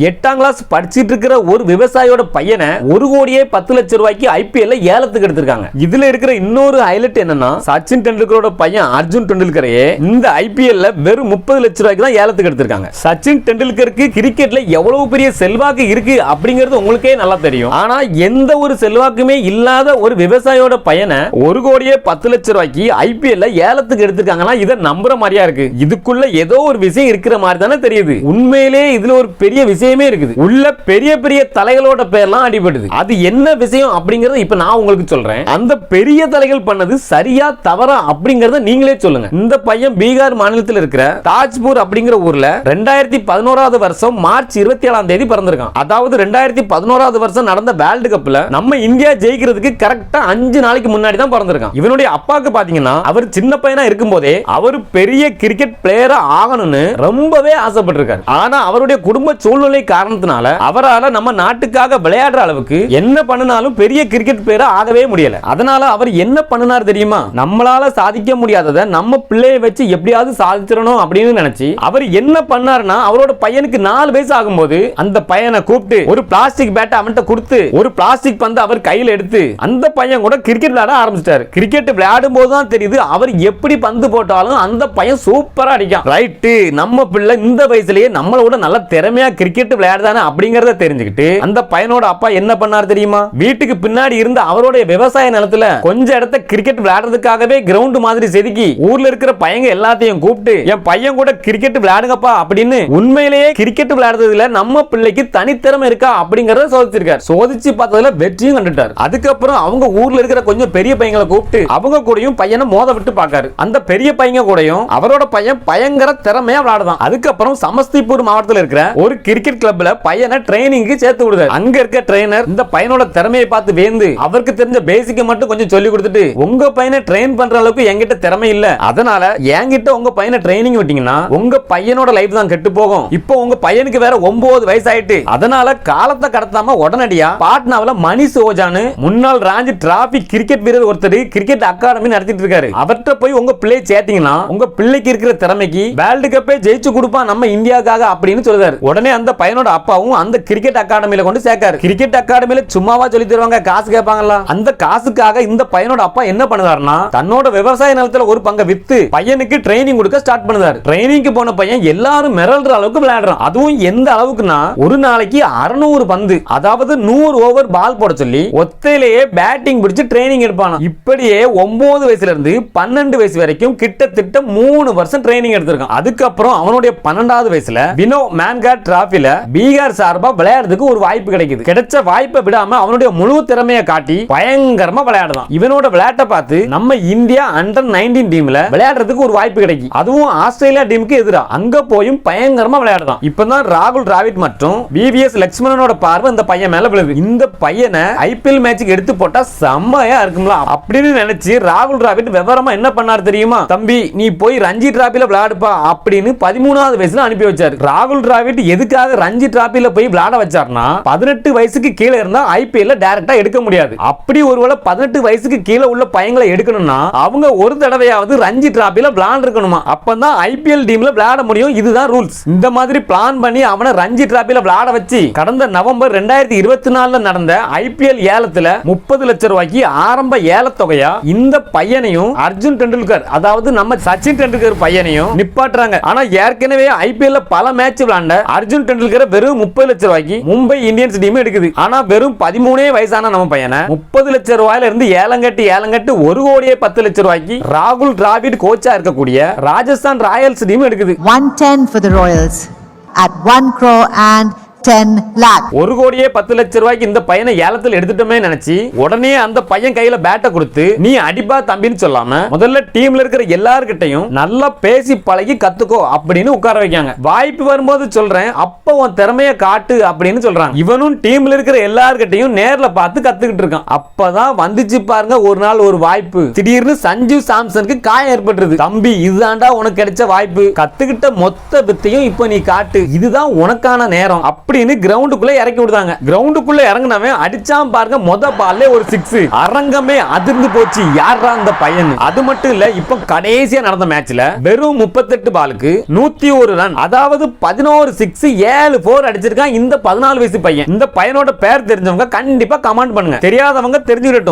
எட்டாம் கிளாஸ் படிச்சிட்டு இருக்கிற ஒரு விவசாயியோட பையனை ஒரு கோடியே பத்து லட்சம் ரூபாய்க்கு ஐபிஎல்ல ஏலத்துக்கு எடுத்திருக்காங்க. இதுல இருக்கிற இன்னொரு ஹைலைட் என்னன்னா சச்சின் டெண்டுல்கரோட பையன் அர்ஜுன் டெண்டுல்கரையே இந்த ஐபிஎல்ல வெறும் முப்பது லட்சம் ரூபாய்க்கு தான் ஏலத்துக்கு எடுத்திருக்காங்க. சச்சின் டெண்டுல்கருக்கு கிரிக்கெட்ல எவ்வளவு பெரிய செல்வாக்கு இருக்கு அப்படிங்கிறது உங்களுக்கே நல்லா தெரியும். ஆனா எந்த ஒரு செல்வாக்குமே இல்லாத ஒரு விவசாயியோட பையனை ஒரு கோடியே பத்து லட்சம் ரூபாய்க்கு ஐபிஎல்ல ஏலத்துக்கு எடுத்திருக்காங்கன்னா இதை நம்புற மாதிரியா இருக்கு. இதுக்குள்ள ஏதோ ஒரு விஷயம் இருக்கிற மாதிரி தானே தெரியுது. உண்மையிலே இதுல ஒரு பெரிய விஷயம் இருக்குது. உள்ள பெரிய பெரிய தலைகளோட பேர்லாம் அடிபடுது. அது என்ன விஷயம் அப்படிங்கறத இப்ப நான் உங்களுக்கு சொல்றேன். அந்த பெரிய தலைகள் பண்ணது சரியா தவறா அப்படிங்கறத நீங்களே சொல்லுங்க. இந்த பையன் பீகார் மாநிலத்தில் இருக்கிற தாஜ்பூர் அப்படிங்கிற ஊர்ல ரெண்டாயிரத்தி பதினோராவது வருஷம் மார்ச் இருபத்தி ஏழாம் தேதி பிறந்திருக்கான். அதாவது ரெண்டாயிரத்தி பதினோராவது வருஷம் நடந்த வேர்ல்டு கப்ல நம்ம இந்தியா ஜெயிக்கிறதுக்கு கரெக்டா அஞ்சு நாளைக்கு முன்னாடி தான் பிறந்திருக்கான். இவனுடைய அப்பாக்கு பாத்தீங்கன்னா அவர் சின்ன பையனா இருக்கும் போதே அவர் பெரிய கிரிக்கெட் பிளேயரா ஆகணும்னு ரொம்பவே ஆசைப்பட்டிருக்காரு. ஆனா அவருடைய குடும்ப சூழ்நிலை சூழ்நிலை காரணத்தினால அவரால் நம்ம நாட்டுக்காக விளையாடுற அளவுக்கு என்ன பண்ணினாலும் பெரிய கிரிக்கெட் பிளேயரா ஆகவே முடியல. அதனால அவர் என்ன பண்ணினார் தெரியுமா? நம்மளால சாதிக்க முடியாததை நம்ம பிள்ளைய வச்சு எப்படியாவது சாதிச்சிடணும் அப்படின்னு நினைச்சு அவர் என்ன பண்ணாருன்னா அவரோட பையனுக்கு நாலு வயசு ஆகும்போது அந்த பையனை கூப்பிட்டு ஒரு பிளாஸ்டிக் பேட்டை அவன்கிட்ட கொடுத்து ஒரு பிளாஸ்டிக் பந்து அவர் கையில் எடுத்து அந்த பையன் கூட கிரிக்கெட் விளையாட ஆரம்பிச்சிட்டாரு. கிரிக்கெட் விளையாடும் போது தான் தெரியுது அவர் எப்படி பந்து போட்டாலும் அந்த பையன் சூப்பரா அடிக்கான். ரைட்டு நம்ம பிள்ளை இந்த வயசுலயே நம்மளோட நல்ல திறமையா கிரிக்கெட் கிரிக்கெட் விளையாடுதானே அப்படிங்கறத தெரிஞ்சுக்கிட்டு அந்த பையனோட அப்பா என்ன பண்ணார் தெரியுமா? வீட்டுக்கு பின்னாடி இருந்த அவருடைய விவசாய நிலத்துல கொஞ்ச இடத்த கிரிக்கெட் விளையாடுறதுக்காகவே கிரவுண்ட் மாதிரி செதுக்கி ஊர்ல இருக்கிற பையங்க எல்லாத்தையும் கூப்பிட்டு என் பையன் கூட கிரிக்கெட் விளையாடுங்கப்பா அப்படின்னு உண்மையிலேயே கிரிக்கெட் விளையாடுறதுல நம்ம பிள்ளைக்கு தனித்திறமை இருக்கா அப்படிங்கறத சோதிச்சிருக்காரு. சோதிச்சு பார்த்ததுல வெற்றியும் கண்டுட்டார். அதுக்கப்புறம் அவங்க ஊர்ல இருக்கிற கொஞ்சம் பெரிய பையங்களை கூப்பிட்டு அவங்க கூடயும் பையனை மோத விட்டு பாக்காரு அந்த பெரிய பையங்க கூடயும் அவரோட பையன் பயங்கர திறமையா விளையாடுதான். அதுக்கப்புறம் சமஸ்திபூர் மாவட்டத்தில் இருக்கிற ஒரு கிரிக்கெட் கிளப்ல பையனை ட்ரைனிங்க்கு சேர்த்து விடுறாரு அங்க இருக்க ட்ரைனர் இந்த பையனோட திறமையை பார்த்து வேந்து. அவருக்கு தெரிஞ்ச பேசிக்க மட்டும் கொஞ்சம் சொல்லி கொடுத்துட்டு உங்க பையனை ட்ரெயின் பண்ற அளவுக்கு என்கிட்ட திறமை இல்ல. அதனால என்கிட்ட உங்க பையனை ட்ரைனிங் விட்டீங்கன்னா உங்க பையனோட லைஃப் தான் கெட்டு போகும். இப்போ உங்க பையனுக்கு வேற ஒன்பது வயசு ஆயிட்டு அதனால காலத்தை கடத்தாம உடனடியா பாட்னாவுல மணி சோஜானு முன்னாள் ராஞ்சி டிராபி கிரிக்கெட் வீரர் ஒருத்தர் கிரிக்கெட் அகாடமி நடத்திட்டு இருக்காரு. அவர்கிட்ட போய் உங்க பிள்ளையை சேர்த்தீங்கன்னா உங்க பிள்ளைக்கு இருக்கிற திறமைக்கு வேர்ல்டு கப்பே ஜெயிச்சு கொடுப்பான் நம்ம இந்தியாக்காக அப்படின்னு சொல்றாரு. உடனே அந்த பையனோட அப்பாவும் அந்த கிரிக்கெட் அகாடமியில கொண்டு சேர்க்காரு. கிரிக்கெட் அகாடமியில சும்மாவா சொல்லி தருவாங்க காசு கேட்பாங்களா அந்த காசுக்காக இந்த பையனோட அப்பா என்ன பண்ணுவாருன்னா தன்னோட விவசாய நிலத்துல ஒரு பங்கை வித்து பையனுக்கு ட்ரைனிங் கொடுக்க ஸ்டார்ட் பண்ணுறாரு ட்ரைனிங்க்கு போன பையன் எல்லாரும் மிரள்ற அளவுக்கு விளையாடுறான். அதுவும் எந்த அளவுக்குன்னா ஒரு நாளைக்கு அறுநூறு பந்து அதாவது நூறு ஓவர் பால் போட சொல்லி ஒத்தையிலேயே பேட்டிங் பிடிச்சு ட்ரைனிங் எடுப்பானா. இப்படியே ஒன்பது வயசுல இருந்து பன்னெண்டு வயசு வரைக்கும் கிட்டத்தட்ட மூணு வருஷம் ட்ரைனிங் எடுத்திருக்கான். அதுக்கப்புறம் அவனுடைய பன்னெண்டாவது வயசுல வினோ மேன்காட் டிராஃபில பீகார் சார்பா விளையாடுறதுக்கு ஒரு வாய்ப்பு கிடைக்குது. கிடைச்ச வாய்ப்பை விடாம அவனுடைய முழு திறமையை காட்டி பயங்கரமா விளையாடுதான் இவனோட விளையாட்டை பார்த்து நம்ம இந்தியா அண்டர் நைன்டீன் டீம்ல விளையாடுறதுக்கு ஒரு வாய்ப்பு கிடைக்கும் அதுவும் ஆஸ்திரேலியா டீமுக்கு எதிராக அங்க போயும் பயங்கரமா விளையாடுதான் இப்பதான் ராகுல் டிராவிட் மற்றும் பிவிஎஸ் லட்சுமணனோட பார்வை இந்த பையன் மேல விழுது இந்த பையனை ஐபிஎல் மேட்சுக்கு எடுத்து போட்டா செம்மையா இருக்கும்ல. அப்படின்னு நினைச்சு ராகுல் டிராவிட் விவரமா என்ன பண்ணாரு தெரியுமா? தம்பி நீ போய் ரஞ்சி டிராபில விளையாடுப்பா அப்படின்னு பதிமூணாவது வயசுல அனுப்பி வச்சாரு. ராகுல் டிராவிட் எதுக்காக ரஞ்சி டிராபில போய் விளையாட வச்சாருன்னா பதினெட்டு வயசுக்கு கீழே இருந்தா ஐபிஎல் டைரக்டா எடுக்க முடியாது. அப்படி ஒருவேளை பதினெட்டு வயசுக்கு கீழே உள்ள பையங்களை எடுக்கணும்னா அவங்க ஒரு தடவையாவது ரஞ்சி டிராபில விளையாண்டு இருக்கணுமா அப்பதான் ஐபிஎல் டீம்ல விளையாட முடியும். இதுதான் ரூல்ஸ் இந்த மாதிரி பிளான் பண்ணி அவனை ரஞ்சி டிராபில விளையாட வச்சு கடந்த நவம்பர் ரெண்டாயிரத்தி இருபத்தி நாலுல நடந்த ஐபிஎல் ஏலத்துல முப்பது லட்சம் ரூபாய்க்கு ஆரம்ப ஏலத்தொகையா இந்த பையனையும் அர்ஜுன் டெண்டுல்கர் அதாவது நம்ம சச்சின் டெண்டுல்கர் பையனையும் நிப்பாட்டுறாங்க. ஆனா ஏற்கனவே ஐபிஎல்ல பல மேட்ச் விளையாண்ட அர்ஜுன் டெண்டுல்கர் வெறும் முப்பது லட்சம் ரூபாய்க்கு மும்பை இந்தியன்ஸ் டீம் எடுக்குது. ஆனா வெறும் பதிமூணே வயசான நம்ம பையனை முப்பது லட்ச ரூபாயில இருந்து ஏலங்கட்டு ஏலங்கட்டு ஒரு கோடியே பத்து லட்சம் ரூபாய்க்கு ராகுல் டிராவிட் கோச்சா இருக்கக்கூடிய ராஜஸ்தான் ராயல்ஸ் டீம் எடுக்குது. 110 for the Royals at 1 crore and ஒரு கோடியே பத்து லட்ச ரூபாய்க்கு இந்த பையனை ஏலத்தில் எடுத்துட்டோமே நினைச்சு உடனே அந்த பையன் கையில பேட்டை கொடுத்து நீ அடிப்பா தம்பின்னு சொல்லாம முதல்ல டீம்ல இருக்கிற எல்லார்கிட்டையும் நல்லா பேசி பழகி கத்துக்கோ அப்படின்னு உட்கார வைக்காங்க. வாய்ப்பு வரும்போது சொல்றேன் அப்ப உன் திறமைய காட்டு அப்படின்னு சொல்றாங்க. இவனும் டீம்ல இருக்கிற எல்லார்கிட்டையும் நேர்ல பார்த்து கத்துக்கிட்டு இருக்கான். அப்பதான் வந்துச்சு பாருங்க ஒரு நாள் ஒரு வாய்ப்பு. திடீர்னு சஞ்சீவ் சாம்சனுக்கு காயம் ஏற்பட்டுருது. தம்பி இதுதான்டா உனக்கு கிடைச்ச வாய்ப்பு. கத்துக்கிட்ட மொத்த வித்தையும் இப்போ நீ காட்டு. இதுதான் உனக்கான நேரம். அப்படி அப்படின்னு கிரவுண்டுக்குள்ள இறக்கி விடுதாங்க. கிரவுண்டுக்குள்ள இறங்கினவன் அடிச்சான் பாருங்க மொத பால்ல ஒரு சிக்ஸ் அரங்கமே அதிர்ந்து போச்சு. யாரா அந்த பையன்? அது மட்டும் இல்ல இப்ப கடைசியா நடந்த மேட்ச்ல வெறும் முப்பத்தெட்டு பாலுக்கு நூத்தி ஒரு ரன் அதாவது பதினோரு சிக்ஸ் ஏழு போர் அடிச்சிருக்கான் இந்த பதினாலு வயசு பையன். இந்த பையனோட பேர் தெரிஞ்சவங்க கண்டிப்பா கமெண்ட் பண்ணுங்க. தெரியாதவங்க தெரிஞ்சுக்கிட்டும்